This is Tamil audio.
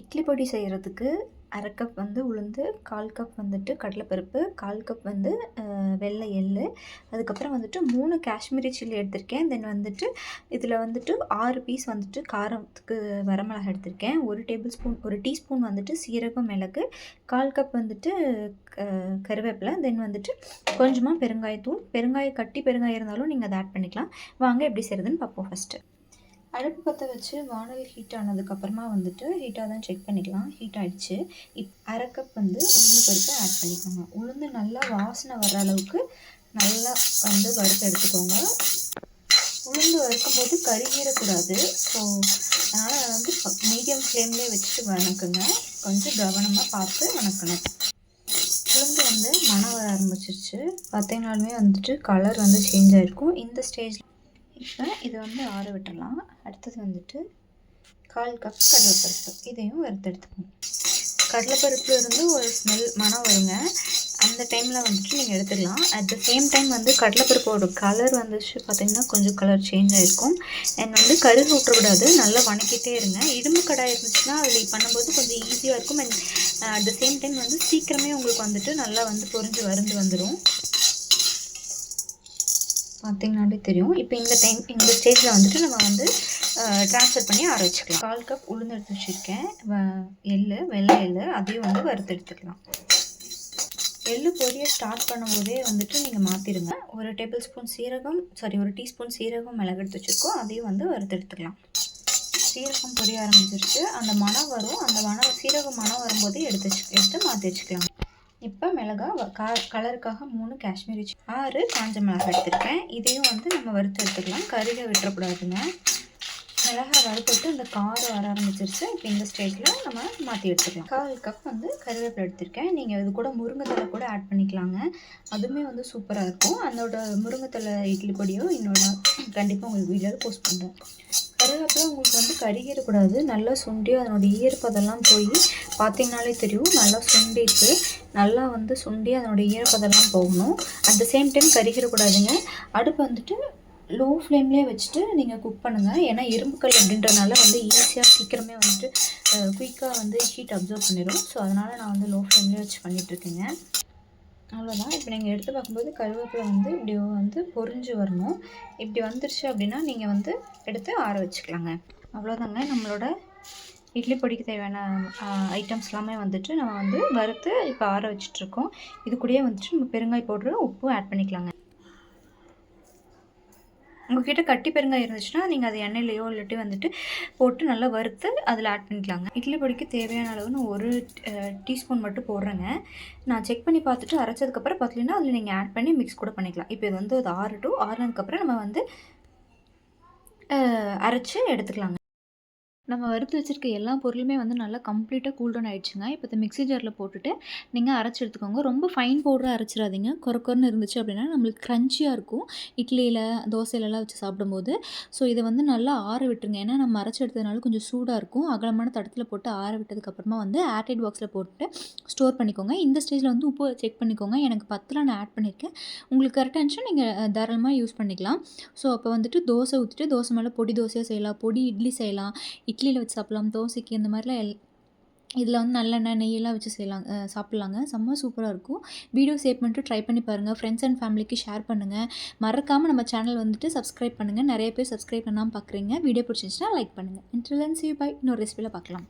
இட்லி பொடி செய்கிறதுக்கு அரை கப் வந்து உளுந்து கால் கப் வந்துட்டு கடலைப்பருப்பு கால் கப் வந்து வெள்ளை எள் அதுக்கப்புறம் வந்துட்டு மூணு காஷ்மீரி சில்லி எடுத்திருக்கேன். தென் வந்துட்டு இதில் வந்துட்டு ஆறு பீஸ் வந்துட்டு காரத்துக்கு வரமிளகா எடுத்திருக்கேன். ஒரு டேபிள் ஸ்பூன் ஒரு டீஸ்பூன் வந்துட்டு சீரகம் மிளகு கால் கப் வந்துட்டு கருவேப்பிலை. தென் வந்துட்டு கொஞ்சமாக பெருங்காயத்தூள். பெருங்காயம் கட்டி பெருங்காயம் இருந்தாலும் நீங்கள் அதை ஆட் பண்ணிக்கலாம். வாங்க எப்படி செய்கிறதுன்னு பார்ப்போம் ஃபஸ்ட்டு அடுப்பு பற்ற வச்சு வானல் ஹீட் ஆனதுக்கப்புறமா வந்துட்டு ஹீட்டாக தான் செக் பண்ணிக்கலாம். ஹீட் ஆகிடுச்சு இப் அரை கப் வந்து உளுந்து பருப்பு ஆட் பண்ணிக்கோங்க. உளுந்து நல்லா வாசனை வர அளவுக்கு நல்லா வந்து வறுத்து எடுத்துக்கோங்க. உளுந்து வறுக்கும்போது கருகிடக்கூடாது ஸோ அதனால் வந்து மீடியம் ஃப்ளேம்லேயே வச்சுட்டு வணக்குங்க. கொஞ்சம் கவனமாக பார்த்து வணக்கணும். உளுந்து வந்து மனம் வர ஆரம்பிச்சிருச்சு. பார்த்தீங்கனாலுமே வந்துட்டு கலர் வந்து சேஞ்ச் ஆகிருக்கும் இந்த ஸ்டேஜில் இப்போ இதை வந்து ஆற விட்டுடலாம். அடுத்தது வந்துட்டு கால் கப் கடலைப்பருப்பு. இதையும் வறுத்தெடுத்துக்கணும் கடலைப்பருப்புல இருந்து ஒரு ஸ்மெல் மனம் வருங்க. அந்த டைமில் வந்துட்டு நீங்கள் எடுத்துக்கலாம். அட் த சேம் டைம் வந்து கடலைப்பருப்போட கலர் வந்துச்சு பார்த்திங்கன்னா கொஞ்சம் கலர் சேஞ்ச் ஆகிருக்கும் அண்ட் வந்து கருகு விட்டுறக்கூடாது நல்லா வணக்கிட்டே இருங்க. இரும்பு கடாய் இருந்துச்சுன்னா அதில் பண்ணும்போது கொஞ்சம் ஈஸியாக இருக்கும். And at the same time வந்து சீக்கிரமே உங்களுக்கு வந்துட்டு நல்லா வந்து பொறிஞ்சு வருந்து வந்துடும் பார்த்திங்கனாலே தெரியும். இப்போ இந்த டைம் இந்த ஸ்டேஜில் வந்துட்டு நம்ம வந்து ட்ரான்ஸ்ஃபர் பண்ணி ஆற வச்சுக்கலாம் கால் கப் உளுந்து எடுத்து வச்சுருக்கேன். எள் வெள்ளை எள் அதையும் வந்து வறுத்து எடுத்துக்கலாம். எள்ளு பொரிய ஸ்டார்ட் பண்ணும்போதே வந்துட்டு நீங்கள் மாற்றிடுங்க ஒரு டேபிள் ஸ்பூன் சீரகம் சாரி ஒரு டீஸ்பூன் சீரகம் மிளகு எடுத்து வச்சுருக்கோம். அதையும் வந்து வறுத்து எடுத்துக்கலாம். சீரகம் பொரிய ஆரம்பிச்சிருச்சு. அந்த மனம் வரும். அந்த மனம் சீரகம் மனம் வரும்போதே எடுத்து வச்சு எடுத்து மாற்றி வச்சுக்கலாம். இப்போ மிளகா கா கலருக்காக மூணு காஷ்மீரி ஆறு காஞ்ச மிளகா எடுத்துருக்கேன். இதையும் வந்து நம்ம வறுத்து எடுத்துக்கலாம். கருகை விட்டுறக்கூடாதுங்க. மிளகா வறுத்துட்டு இந்த காரம் வர ஆரம்பிச்சிருச்சு. இப்போ இந்த ஸ்டேஜில் நம்ம மாற்றி எடுத்துக்கலாம் கால் கப் வந்து கருவேப்பிலை எடுத்திருக்கேன். நீங்கள் இது கூட முருங்கைத்தலை கூட ஆட் பண்ணிக்கலாங்க. அதுவுமே வந்து சூப்பராக இருக்கும். அதோட முருங்கைத்தலை இட்லி பொடியோ இன்னொன்று கண்டிப்பாக உங்களுக்கு வீடியோவில் போஸ்ட் பண்ணுறேன் கருவேப்பிலை உங்களுக்கு வந்து கருகிடக்கூடாது. நல்லா சுண்டி அதனோட ஈரப்பதெல்லாம் போய் பார்த்தீங்கனாலே தெரியும். நல்லா சுண்டிட்டு நல்லா வந்து சுண்டி அதனோட ஈரப்பதெல்லாம் போகணும். அட் த சேம் டைம் கருகிடக்கூடாதுங்க. அடுப்பு வந்துட்டு லோ ஃப்ளேம்லேயே வச்சுட்டு நீங்கள் குக் பண்ணுங்கள் ஏன்னா இரும்புக்கல் அப்படின்றனால வந்து ஈஸியாக சீக்கிரமே வந்துட்டு குயிக்காக வந்து ஹீட் அப்சர்வ் பண்ணிடும் ஸோ அதனால் நான் வந்து லோ ஃப்ளேம்லேயே வச்சு பண்ணிகிட்ருக்கேங்க அவ்வளோதான் இப்போ நீங்கள் எடுத்து பார்க்கும்போது கருவேப்பிலை வந்து இப்படி வந்து பொறிஞ்சு வரணும். இப்படி வந்துருச்சு அப்படின்னா நீங்கள் வந்து எடுத்து ஆற வச்சுக்கலாங்க. அவ்வளோதாங்க நம்மளோட இட்லி பொடிக்கு தேவையான ஐட்டம்ஸ் எல்லாமே வந்துட்டு நம்ம வந்து வறுத்து இப்போ ஆற வச்சிட்ருக்கோம் இது கூடயே வந்துட்டு நம்ம பெருங்காய் பவுட்ரு உப்பு ஆட் பண்ணிக்கலாங்க. உங்ககிட்ட கட்டி பெருங்காயம் இருந்துச்சுன்னா நீங்கள் அது எண்ணெயிலையோ இல்லாட்டி வந்துட்டு போட்டு நல்லா வறுத்து அதில் ஆட் பண்ணிக்கலாங்க. இட்லி பொடிக்கு தேவையான அளவுன்னு ஒரு டீஸ்பூன் மட்டும் போடுறேங்க. நான் செக் பண்ணி பார்த்துட்டு அரைச்சதுக்கப்புறம் பார்த்தீங்கன்னா அதில் நீங்கள் ஆட் பண்ணி மிக்ஸ் கூட பண்ணிக்கலாம். இப்போ இது வந்து அது டூ ஆறுனதுக்கப்புறம் நம்ம வந்து அரைச்சி எடுத்துக்கலாங்க. நம்ம வறுத்து வச்சுருக்க எல்லா பொருளுமே வந்து நல்லா கம்ப்ளீட்டாக கூல் டவுன் ஆகிடுச்சுங்க இப்போ இந்த மிக்ஸி ஜாரில் போட்டுட்டு நீங்கள் அரைச்சி எடுத்துக்கோங்க. ரொம்ப ஃபைன் பவுடராக அரைச்சிடாதீங்க. குறக்குறன்னு இருந்துச்சு அப்படின்னா நம்மளுக்கு க்ரன்ச்சியாக இருக்கும். இட்லியில் தோசையிலலாம் வச்சு சாப்பிடும்போது. ஸோ இதை வந்து நல்லா ஆற விட்டுருங்க. ஏன்னா நம்ம அரைச்சி எடுத்ததுனால கொஞ்சம் சூடாக இருக்கும். அகலமான தடத்தில் போட்டு ஆற விட்டதுக்கப்புறமா வந்து ஏர்டைட் பாக்ஸில் போட்டு ஸ்டோர் பண்ணிக்கோங்க. இந்த ஸ்டேஜில் வந்து உப்பு செக் பண்ணிக்கோங்க. எனக்கு பத்தில் நான் ஆட் பண்ணியிருக்கேன் உங்களுக்கு கரெக்டாக இருந்துச்சுன்னா நீங்கள் தாராளமாக யூஸ் பண்ணிக்கலாம். ஸோ அப்போ வந்துட்டு தோசை ஊற்றிட்டு தோசை மேலே பொடி தோசையாக செய்யலாம். பொடி இட்லி செய்யலாம். இட்லியில் வச்சு சாப்பிட்லாம் தோசைக்கு இந்த மாதிரிலாம் எல் இதில் வந்து நல்லெண்ணெய் நெய்யெல்லாம் வச்சு செய்யலாம் சாப்பிட்லாங்க. செம்ம சூப்பராக இருக்கும். வீடியோ சேவ் பண்ணிட்டு ட்ரை பண்ணி பாருங்கள் ஃப்ரெண்ட்ஸ் அண்ட் ஃபேமிலிக்கு ஷேர் பண்ணுங்கள் மறக்காமல் நம்ம சேனல் வந்துட்டு சப்ஸ்கிரைப் பண்ணுங்கள் நிறைய பேர் சப்ஸ்கிரைப் பண்ணாமல் பார்க்குறீங்க வீடியோ பிடிச்சிருந்துச்சுன்னா லைக் பண்ணுங்கள் இன்ட்ரலன்ஸ் யூ பை இன்னொரு ரெசிபியில் பார்க்கலாம்